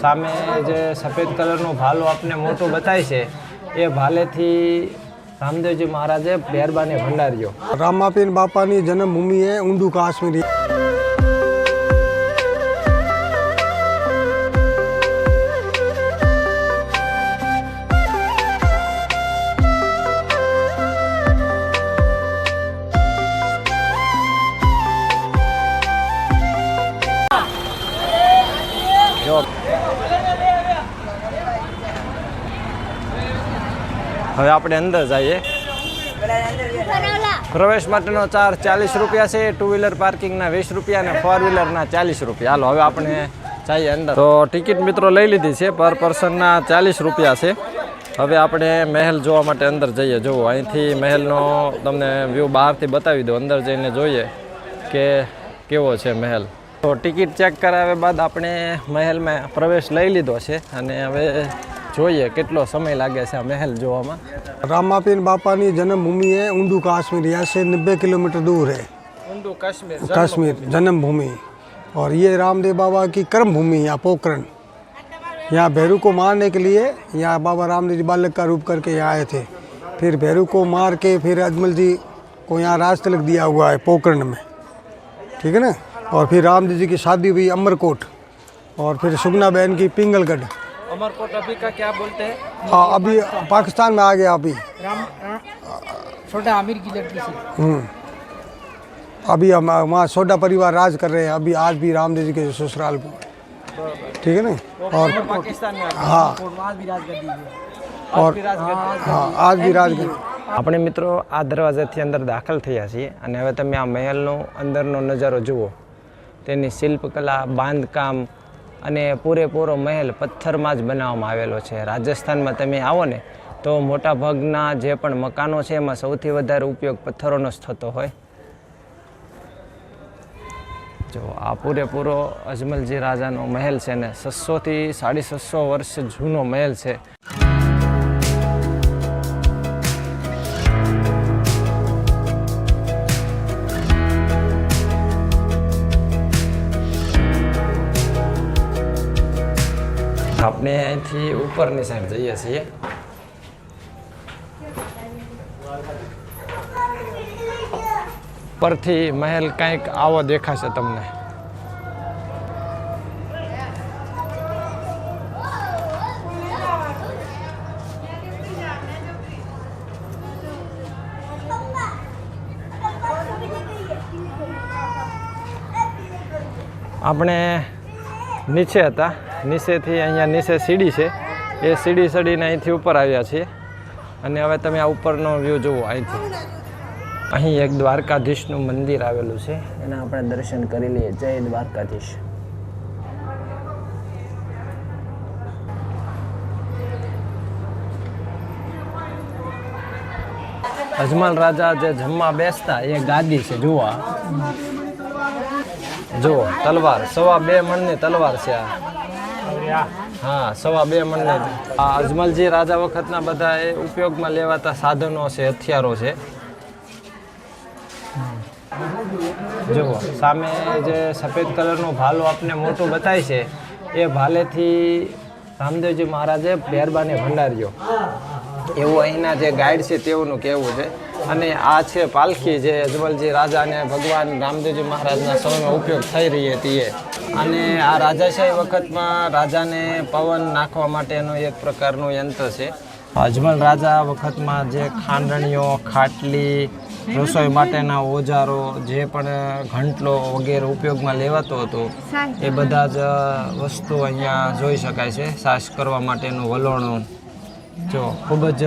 સામે જે સફેદ કલરનો ભાલો આપને મોટો બતાય છે, એ ભાલેથી રામદેવજી મહારાજે બેરબાને ભંડાર્યો. રામાપીર બાપાની જન્મભૂમિ એ ઊંડું કાશ્મીરી હવે આપણે અંદર જઈએ. પ્રવેશ માટેનો ચાર્જ ચાલીસ રૂપિયા છે ટુ વ્હીલર પાર્કિંગના વીસ રૂપિયા અને ફોર વ્હીલરના ચાલીસ રૂપિયા. હાલો, હવે આપણે જઈએ અંદર. તો ટિકિટ મિત્રો લઈ લીધી છે, પર પર્સનના ચાલીસ રૂપિયા છે. હવે આપણે મહેલ જોવા માટે અંદર જઈએ. જુઓ, અહીંથી મહેલનો તમને વ્યૂ બહારથી બતાવી દો અંદર જઈને જોઈએ કે કેવો છે મહેલ. તો ટિકિટ ચેક કરાવ્યા બાદ આપણે મહેલમાં પ્રવેશ લઈ લીધો છે અને હવે જોઈએ કેટલો સમય લાગે છે આ મહેલ જોવામાં रामापीर बापानी जन्मभूमि है ऊंडू काश्मीर यहाँ से नब्बे किलोमीटर दूर है ઊંડું કાશ્મીર कश्मीर जन्मभूमि और ये रामदेव बाबा की कर्म भूमि यहाँ पोखरण यहाँ भैरू को मारने के लिए यहाँ बाबा रामदेव जी बालक का रूप करके यहाँ आए थे फिर भैरू को मार के फिर अजमल जी को यहाँ राज तिलक दिया हुआ है पोखरण में ठीक है ना और फिर रामदेव जी की शादी हुई अमरकोट और फिर सुगना बहन की पिंगलगढ़ अमरकोट अभी का क्या बोलते हैं हाँ अभी पाकिस्तान में आ गया अभी राम रा- छोटा आमिर की लड़की से हम्म अभी हम वहाँ सोडा परिवार राज कर रहे हैं अभी आज भी रामदेव जी के ससुराल को ठीक है ना और पाकिस्तान में हाँ वहाँ भी राज कर दीजिए और हाँ आज भी राज कर આપણે મિત્રો આ દરવાજાથી અંદર દાખલ થયા છીએ અને હવે તમે આ મહેલનો અંદરનો નજારો જુઓ તેની શિલ્પકલા બાંધકામ અને પૂરેપૂરો મહેલ પથ્થરમાં જ બનાવવામાં આવેલો છે. રાજસ્થાનમાં તમે આવો ને તો મોટાભાગના જે પણ મકાનો છે, એમાં સૌથી વધારે ઉપયોગ પથ્થરોનો જ થતો હોય. જો, આ પૂરેપૂરો અજમલજી રાજાનો મહેલ છે ને, છસોથી સાડી છસો વર્ષ જૂનો મહેલ છે. આપણે અહીંથી ઉપરની સાઈડ જઈએ છીએ. પરથી મહેલ કંઈક આવો દેખાશે તમને. આપણે નીચે હતા. નીચેથી અહીંયા નીચે સીડી છે. એ સીડી સડીને અહીંથી ઉપર આવ્યા છીએ. અને હવે તમે આ ઉપરનો વ્યૂ જુઓ અહીંથી. અહીં એક દ્વારકાધીશનું મંદિર આવેલું છે. એના આપણે દર્શન કરી લઈએ. જય દ્વારકાધીશ. અજમલ રાજા જે જમવા બેસતા, એ ગાદી છે. જુઓ જુઓ, તલવાર. સવા બે મણની તલવાર છે આ. હા, સવા બે મણની આ અજમલજી રાજા વખતના બધા એ ઉપયોગમાં લેવાતા સાધનો છે, હથિયારો છે. જુઓ, સામે જે સફેદ કલરનો ભાલો આપને મોટો બતાય છે, એ ભાલેથી રામદેવજી મહારાજે બેરબાને ભંડાર્યો. એવું અહીંના જે ગાઈડ છે, તેઓનું કહેવું છે. અને આ છે પાલખી જે અજમલજી રાજા અને ભગવાન રામદેવજી મહારાજના સમયમાં ઉપયોગ થઈ રહી હતી એ. અને આ રાજાશાહી વખતમાં રાજાને પવન નાખવા માટેનું એક પ્રકારનું યંત્ર છે. અજમલ રાજા વખતમાં જે ખાંડણીઓ, ખાટલી, રસોઈ માટેના ઓજારો, જે પણ ઘંટલો વગેરે ઉપયોગમાં લેવાતો હતો, એ બધા જ વસ્તુ અહીંયા જોઈ શકાય છે. સાસ કરવા માટેનું વલોણું. જો ખૂબ જ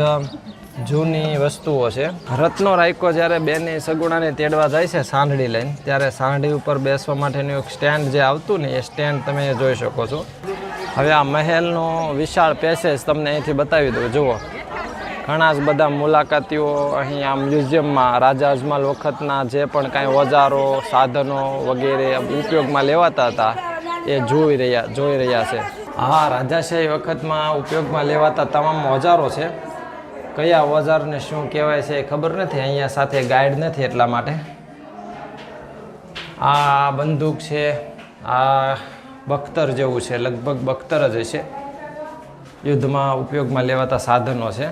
જૂની વસ્તુઓ છે. રત્નો રાયકો જ્યારે બેની સગુણાને તેડવા જાય છે સાંઢળી લઈને, ત્યારે સાંઢળી ઉપર બેસવા માટેનું એક સ્ટેન્ડ જે આવતું ને એ સ્ટેન્ડ તમે જોઈ શકો છો. હવે આ મહેલનો વિશાળ પેસેજ તમને અહીંથી બતાવી દઉં. જુઓ. ઘણા જ બધા મુલાકાતીઓ અહીં આ મ્યુઝિયમમાં, રાજા અજમાલ વખતના જે પણ કાંઈ ઓજારો, સાધનો વગેરે ઉપયોગમાં લેવાતા હતા, એ જોઈ રહ્યા જોઈ રહ્યા છે. હા, રાજાશાહી વખતમાં ઉપયોગમાં લેવાતા તમામ ઓજારો છે. કયા ઓજારને શું કહેવાય છે એ ખબર નથી. અહીંયા સાથે ગાઈડ નથી એટલા માટે. આ બંદૂક છે, આ બખ્તર જેવું છે, લગભગ બખ્તર જ હશે. યુદ્ધમાં ઉપયોગમાં લેવાતા સાધનો છે.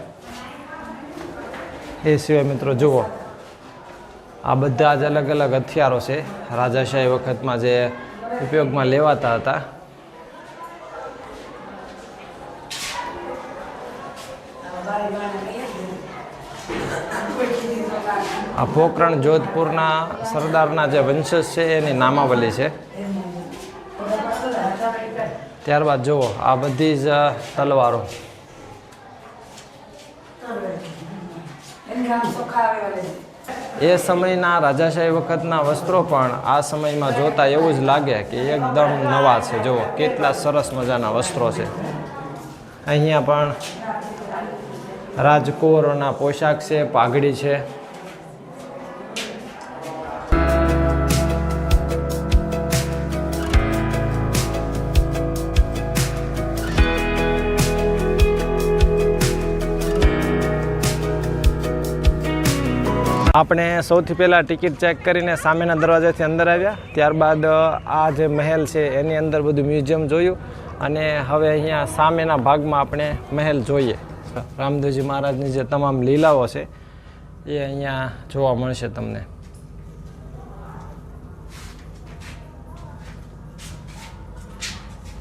એ સિવાય મિત્રો જુઓ, આ બધા જ અલગ અલગ હથિયારો છે. રાજાશાહી વખતમાં જે ઉપયોગમાં લેવાતા હતા આ પોકરણ જોધપુરના સરદારના જે વંશજ છે, એની નામાવલી છે. ત્યારબાદ જુઓ, આ બધી જ તલવારો. એ સમયના રાજાશાહી વખતના વસ્ત્રો પણ આ સમયમાં જોતા એવું જ લાગે કે એકદમ નવા છે. જુઓ, કેટલા સરસ મજાના વસ્ત્રો છે. અહીંયા પણ રાજકુંવરોના પોશાક છે, પાઘડી છે. આપણે સૌથી પહેલાં ટિકિટ ચેક કરીને સામેના દરવાજાથી અંદર આવ્યા. ત્યારબાદ આ જે મહેલ છે, એની અંદર બધું મ્યુઝિયમ જોયું. અને હવે અહીંયા સામેના ભાગમાં આપણે મહેલ જોઈએ. રામદેવજી મહારાજની જે તમામ લીલાઓ છે, એ અહીંયા જોવા મળશે તમને.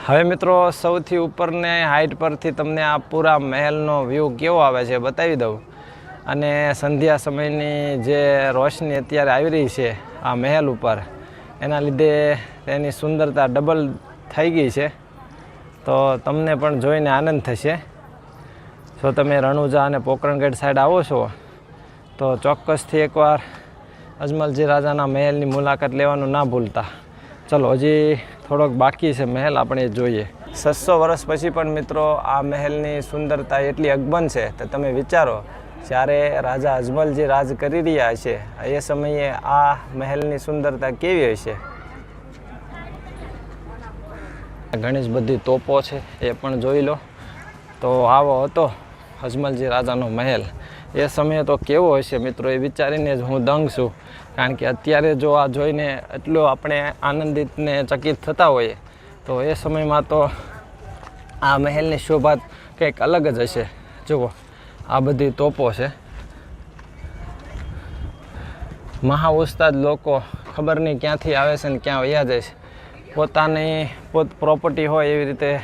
હવે મિત્રો, સૌથી ઉપરને હાઈટ પરથી તમને આ પૂરા મહેલનો વ્યૂ કેવો આવે છે બતાવી દઉં. અને સંધ્યા સમયની જે રોશની અત્યારે આવી રહી છે આ મહેલ ઉપર, એના લીધે તેની સુંદરતા ડબલ થઈ ગઈ છે. તો તમને પણ જોઈને આનંદ થશે. જો તમે રણુજા અને પોકરણગઢ સાઈડ આવો છો, તો ચોક્કસથી એકવાર અજમલજી રાજાના મહેલની મુલાકાત લેવાનું ના ભૂલતા. ચલો, હજી થોડોક બાકી છે મહેલ, આપણે જોઈએ. છસો વર્ષ પછી પણ મિત્રો, આ મહેલની સુંદરતા એટલી અગબન છે તો તમે વિચારો, જ્યારે રાજા અજમલજી રાજ કરી રહ્યા છે, એ સમયે આ મહેલની સુંદરતા કેવી હશે ઘણી જ બધી તોપો છે, એ પણ જોઈ લો. તો આવો હતો. અજમલજી રાજાનો મહેલ. એ સમયે તો કેવો હશે મિત્રો, એ વિચારીને જ હું દંગ છું. કારણ કે અત્યારે જો આ જોઈને એટલો આપણે આનંદિત ને ચકિત થતા હોઈએ, તો એ સમયમાં તો આ મહેલની શોભા કંઈક અલગ જ હશે. જુઓ, આ બધી તોપો છે. મહા ઉસ્તાદ લોકો ખબર નહીં ક્યાંથી આવે છે ને ક્યાં વયા જાય છે. પોતાની પોત પ્રોપર્ટી હોય એવી રીતે